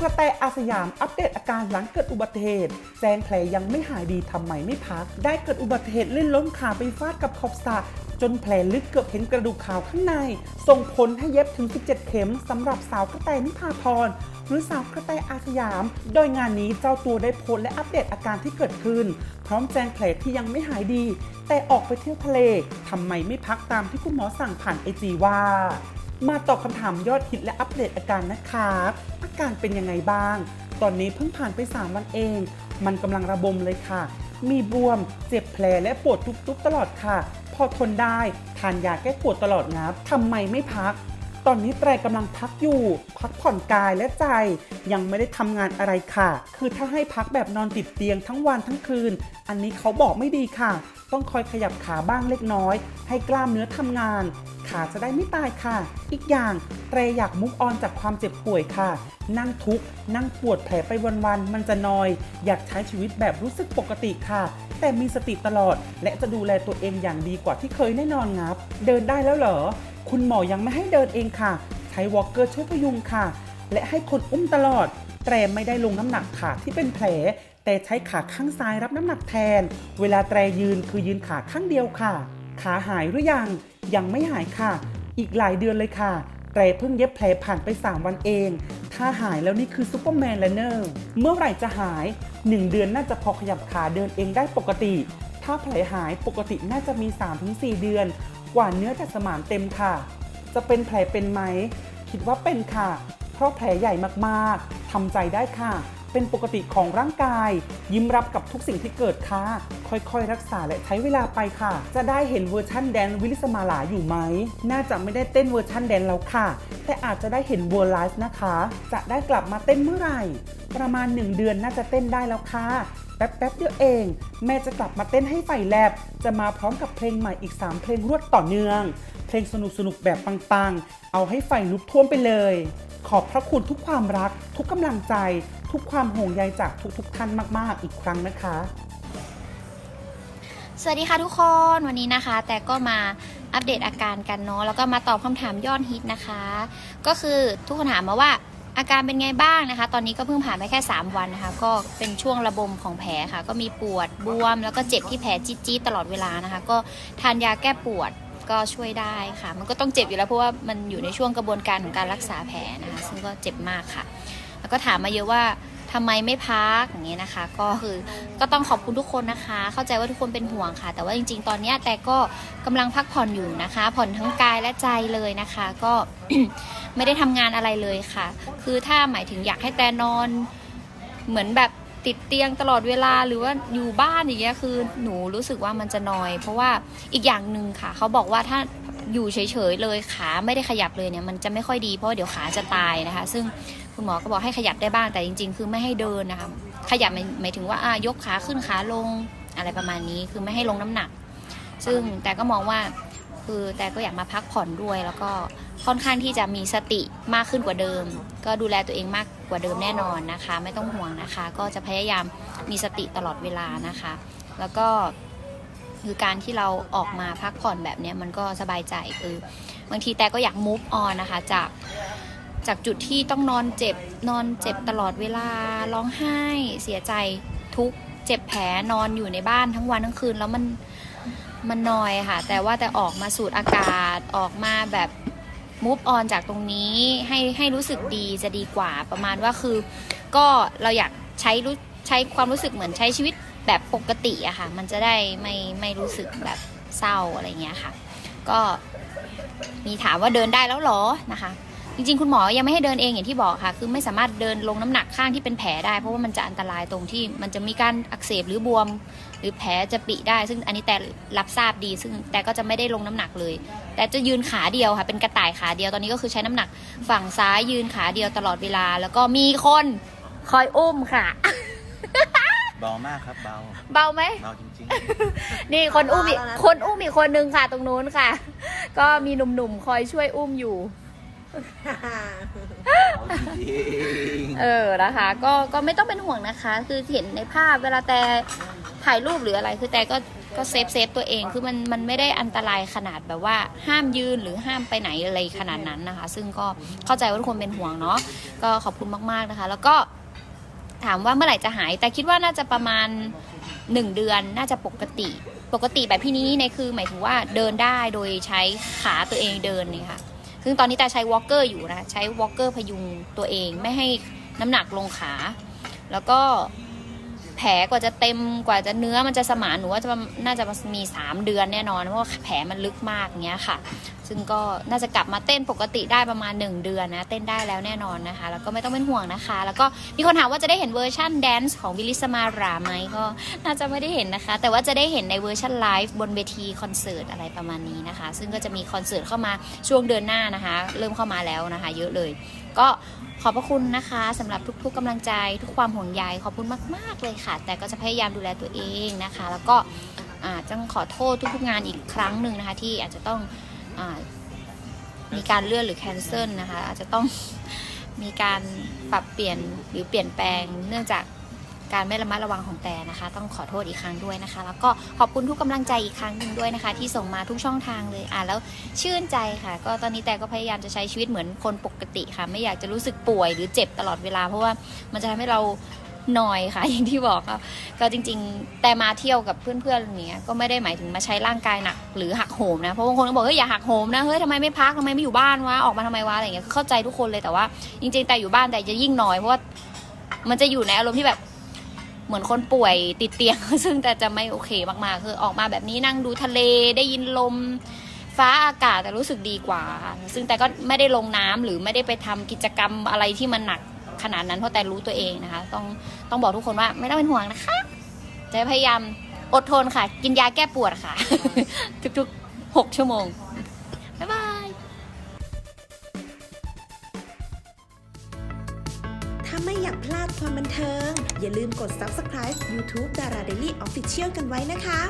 กระแตอาสยามอัปเดตอาการหลังเกิดอุบัติเหตุแจ้งแผลยังไม่หายดีทำไมไม่พัก ได้เกิดอุบัติเหตุลื่นล้มขาไปฟาดกับขอบสระจนแผลลึกเกือบเห็นกระดูกขาวข้างใน ส่งผลให้เย็บถึง 17 เข็มสำหรับสาวกระแตนิพาพรหรือสาวกระแตอาสยาม โดยงานนี้เจ้าตัวได้โพสต์และอัปเดตอาการที่เกิดขึ้น พร้อมแจ้งแผลที่ยังไม่หายดี แต่ออกไปเที่ยวทะเลทำไมไม่พักตามที่คุณหมอสั่งผ่านไอจีว่า มาตอบคำถามยอดฮิตและอัปเดตอาการนะครับ อาการเป็นยังไงบ้าง ตอนนี้เพิ่งผ่านไป 3 วันเอง มันกำลังระบมเลยค่ะ มีบวม เจ็บแผลและปวดทุกๆตลอดค่ะ พอทนได้ทานยาแก้ปวดตลอดงับทำไมไม่พัก ตอนนี้แตรกำลังพักอยู่ พักผ่อนกายและใจ ยังไม่ได้ทำงานอะไรค่ะ คือถ้าให้พักแบบนอนติดเตียงทั้งวันทั้งคืน อันนี้เขาบอกไม่ดีค่ะ ต้องคอยขยับขาบ้างเล็กน้อย ให้กล้ามเนื้อทำงาน ขาจะได้ไม่ตายค่ะ อีกอย่างเตรอยากมุกออนจากความเจ็บป่วยค่ะ นั่งทุกข์นั่งปวดแผลไปวันๆมันจะนอย อยากใช้ชีวิตแบบรู้สึกปกติค่ะ แต่มีสติตลอด และจะดูแลตัวเองอย่างดีกว่าที่เคยแน่นอนงับ เดินได้แล้วเหรอ คุณหมอยังไม่ให้เดินเองค่ะ ใช้วอล์กเกอร์ช่วยพยุงค่ะ และให้คนอุ้มตลอด แตรไม่ได้ลงน้ำหนักขาที่เป็นแผลแต่ใช้ขาข้างซ้ายรับน้ำหนักแทน เวลาแตรยืนคือยืนขาข้างเดียวค่ะ ขาหายหรือยัง ยังไม่หายค่ะ อีกหลายเดือนเลยค่ะ แตรเพิ่งเย็บแผลผ่านไป 3 วันเอง ถ้าหายแล้วนี่คือซูเปอร์แมนแล้วเนอะเมื่อไหร่จะหาย 1 เดือนน่าจะพอขยับขาเดินเองได้ปกติ ถ้าแผลหายปกติน่าจะมี 3-4 เดือน กว่าเนื้อจะสมานเต็มค่ะ จะเป็นแผลเป็นไหม คิดว่าเป็นค่ะ เพราะแผลใหญ่มากๆทำใจได้ค่ะ เป็นปกติของร่างกาย ยิ้มรับกับทุกสิ่งที่เกิดค่ะ ค่อยๆ รักษาและใช้เวลาไปค่ะ จะได้เห็นเวอร์ชั่นแดนวิลิสมาลาอยู่ไหม น่าจะไม่ได้เต้นเวอร์ชั่นแดนแล้วค่ะ แต่อาจจะได้เห็นเวอร์ไลฟ์นะคะ จะได้กลับมาเต้นเมื่อไหร่ ประมาณ 1 เดือนน่าจะเต้นได้แล้วค่ะแป๊บๆเดียวเอง แม่จะกลับมาเต้นให้ไฟแลบ จะมาพร้อมกับเพลงใหม่อีก 3 เพลงรวดต่อเนื่อง เพลงสนุกๆแบบปังๆ เอาให้ไฟลุกท่วมไปเลย ขอบพระคุณทุกความรัก ทุกกำลังใจ ทุกความห่วงใยจากทุกๆท่านมากๆ อีกครั้งนะคะ สวัสดีค่ะทุกคนวันนี้นะคะ แต่ก็มาอัปเดตอาการกันเนาะแล้วก็มาตอบคำถามยอดฮิตนะคะ ก็คือทุกคนถามมาว่าอาการเป็นไงบ้างนะคะ ตอนนี้ก็เพิ่งผ่านไปแค่ 3 วันนะคะ ก็เป็นช่วงระบมของแผลค่ะ ก็มีปวดบวม แล้วก็เจ็บที่แผลจี๊ดๆตลอดเวลานะคะ ก็ทานยาแก้ปวดก็ช่วยได้ค่ะ มันก็ต้องเจ็บอยู่แล้วเพราะว่ามันอยู่ในช่วงกระบวนการของการรักษาแผลนะคะ ซึ่งก็เจ็บมากค่ะ ก็ถามมาเยอะว่าทำไมไม่พักอย่างเงี้ยนะคะ ก็คือก็ต้องขอบคุณทุกคนนะคะ เข้าใจว่าทุกคนเป็นห่วงค่ะ แต่ว่าจริง ๆ ตอนเนี้ยแต่ก็กำลังพักผ่อนอยู่นะคะ ผ่อนทั้งกายและใจเลยนะคะ ก็ไม่ได้ทำงานอะไรเลยค่ะ คือถ้าหมายถึงอยากให้แต่นอน เหมือนแบบติดเตียงตลอดเวลาหรือว่าอยู่บ้านอย่างเงี้ยคือหนูรู้สึกว่ามันจะนอย เพราะว่าอีกอย่างหนึ่งค่ะ เขาบอกว่าถ้า อยู่เฉยๆเลยขาไม่ได้ขยับเลยเนี่ยมันจะไม่ค่อยดีเพราะเดี๋ยวขาจะตายนะคะ ซึ่งคุณหมอก็บอกให้ขยับได้บ้างแต่จริง ๆ คือไม่ให้เดินนะคะขยับหมายถึงว่าอะยกขาขึ้นขาลงอะไรประมาณนี้คือไม่ให้ลงน้ำหนัก ซึ่งแต่ก็มองว่าคือแต่ก็อยากมาพักผ่อนด้วยแล้วก็ค่อนข้างที่จะมีสติมากขึ้นกว่าเดิม ก็ดูแลตัวเองมากกว่าเดิมแน่นอนนะคะ ไม่ต้องห่วงนะคะ ก็จะพยายามมีสติตลอดเวลานะคะ แล้วก็ คือการที่เราออกมาพักผ่อนแบบเนี้ยมันก็สบายใจคือบางทีแต่ก็อยาก move on นะคะจากจากจุดที่ต้องนอนเจ็บนอนเจ็บตลอดเวลาร้องไห้ เสียใจทุกเจ็บแผลนอนอยู่ในบ้านทั้งวันทั้งคืนแล้วมันมันนอยค่ะ แต่ว่าแต่ออกมาสูดอากาศออกมาแบบ move on จากตรงนี้ให้ให้รู้สึกดีจะดีกว่าประมาณว่าคือ ก็เราอยากใช้รู้ใช้ความรู้สึกเหมือนใช้ชีวิต แบบปกติอะค่ะ มันจะได้ไม่ไม่รู้สึกแบบเศร้าอะไรเงี้ยค่ะ ก็มีถามว่าเดินได้แล้วหรอนะคะ จริงๆ คุณหมอยังไม่ให้เดินเองอย่างที่บอกค่ะ คือไม่สามารถเดินลงน้ำหนักข้างที่เป็นแผลได้ เพราะว่ามันจะอันตรายตรงที่มันจะมีการอักเสบหรือบวม หรือแผลจะปิได้ ซึ่งอันนี้แต่รับทราบดี ซึ่งแต่ก็จะไม่ได้ลงน้ำหนักเลย แต่จะยืนขาเดียวค่ะ เป็นกระต่ายขาเดียวตอนนี้ก็คือใช้น้ำหนักฝั่งซ้ายยืนขาเดียวตลอดเวลา แล้วก็มีคนคอยอุ้มค่ะ เบามากครับเบา เบาไหม เบาจริงนี่คนอุ้มอีกคนอุ้มอีกคนนึงค่ะ ตรงนู้นค่ะ ก็มีหนุ่มๆคอยช่วยอุ้มอยู่ๆเบาจริงเออนะคะ ก็ก็ไม่ต้องเป็นห่วงนะคะ คือเห็นในภาพเวลาแต่ถ่ายรูปหรืออะไร คือแต่ก็ก็เซฟเซฟตัวเอง คือมันมันไม่ได้อันตรายขนาดแบบว่า ห้ามยืนหรือห้ามไปไหนอะไรขนาดนั้นนะคะ ซึ่งก็เข้าใจว่าทุกคนเป็นห่วงเนาะ ก็ขอบคุณมากๆนะคะ แล้วก็ ถามว่าเมื่อไหร่จะหาย แต่คิดว่าน่าจะประมาณหนึ่งเดือนน่าจะปกติ ปกติแบบพี่นี้เนี่ยคือหมายถึงว่าเดินได้โดยใช้ขาตัวเองเดินเนี่ยค่ะซึ่งตอนนี้ต่ใช้วอล์กเกอร์อยู่นะใช้วอล์กเกอร์พยุงตัวเองไม่ให้น้ำหนักลงขา แล้วก็แผลกว่าจะเต็มกว่าจะเนื้อมันจะสมานหนูว่าจะน่าจะมี 3 เดือนแน่นอนเพราะว่าแผลมันลึกมากเงี้ยค่ะ ซึ่งก็น่าจะกลับมาเต้นปกติได้ประมาณ 1 เดือนนะ เต้นได้แล้วแน่นอนนะคะ แล้วก็ไม่ต้องเป็นห่วงนะคะ แล้วก็มีคนถามว่าจะได้เห็นเวอร์ชันแดนซ์ของวิลลิสมาราไหมก็น่าจะไม่ได้เห็นนะคะ แต่ว่าจะได้เห็นในเวอร์ชันไลฟ์บนเวทีคอนเสิร์ตอะไรประมาณนี้นะคะ ซึ่งก็จะมีคอนเสิร์ตเข้ามาช่วงเดือนหน้านะคะ เริ่มเข้ามาแล้วนะคะ เยอะเลย ก็ขอบพระคุณนะคะสำหรับทุกๆกำลังใจทุกความห่วงใยขอบคุณมาก ๆเลยค่ะ แต่ก็จะพยายามดูแลตัวเองนะคะ แล้วก็อ่าต้องขอโทษทุกๆงานอีกครั้งหนึ่งนะคะ ที่อาจจะต้อง มีการเลื่อนหรือแคนเซิลนะคะ อาจจะต้องมีการปรับเปลี่ยนหรือเปลี่ยนแปลงเนื่องจากการไม่ระมัดระวังของแต่นะคะ ต้องขอโทษอีกครั้งด้วยนะคะ แล้วก็ขอบคุณทุกกำลังใจอีกครั้งหนึ่งด้วยนะคะ ที่ส่งมาทุกช่องทางเลยอ่านแล้วชื่นใจค่ะ ก็ตอนนี้แต่ก็พยายามจะใช้ชีวิตเหมือนคนปกติค่ะ ไม่อยากจะรู้สึกป่วยหรือเจ็บตลอดเวลา เพราะว่ามันจะทำให้เรา หน่อยค่ะ อย่างที่บอกค่ะก็จริง ๆ แต่มาเที่ยวกับเพื่อนๆอย่างเงี้ยก็ไม่ได้หมายถึงมาใช้ร่างกายหนักหรือหักโหมนะเพราะบางคนก็บอกเฮ้ยอย่าหักโหมนะเฮ้ยทำไมไม่พักทำไมไม่อยู่บ้านวะออกมาทำไมวะอะไรอย่างเงี้ยเข้าใจทุกคนเลยแต่ว่า จริง ๆ แต่อยู่บ้านแต่จะยิ่งน่อยเพราะว่ามันจะอยู่ในอารมณ์ที่แบบเหมือนคนป่วยติดเตียง ซึ่งแต่จะไม่โอเคมากๆ คือออกมาแบบนี้นั่งดูทะเลได้ยินลม ฟ้าอากาศแต่รู้สึกดีกว่า ซึ่งแต่ก็ไม่ได้ลงน้ำหรือไม่ได้ไปทำกิจกรรมอะไรที่มันหนัก ขนาดนั้นเพราะแต่รู้ตัวเองนะคะ ต้องต้องบอกทุกคนว่าไม่ต้องเป็นห่วงนะคะจะพยายามอดทนค่ะ กินยาแก้ปวดค่ะ ทุกๆ 6 ชั่วโมง บ๊ายบายถ้าไม่อยากพลาดความบันเทิง อย่าลืมกด subscribe YouTube Dara Daily Official กันไว้นะคะ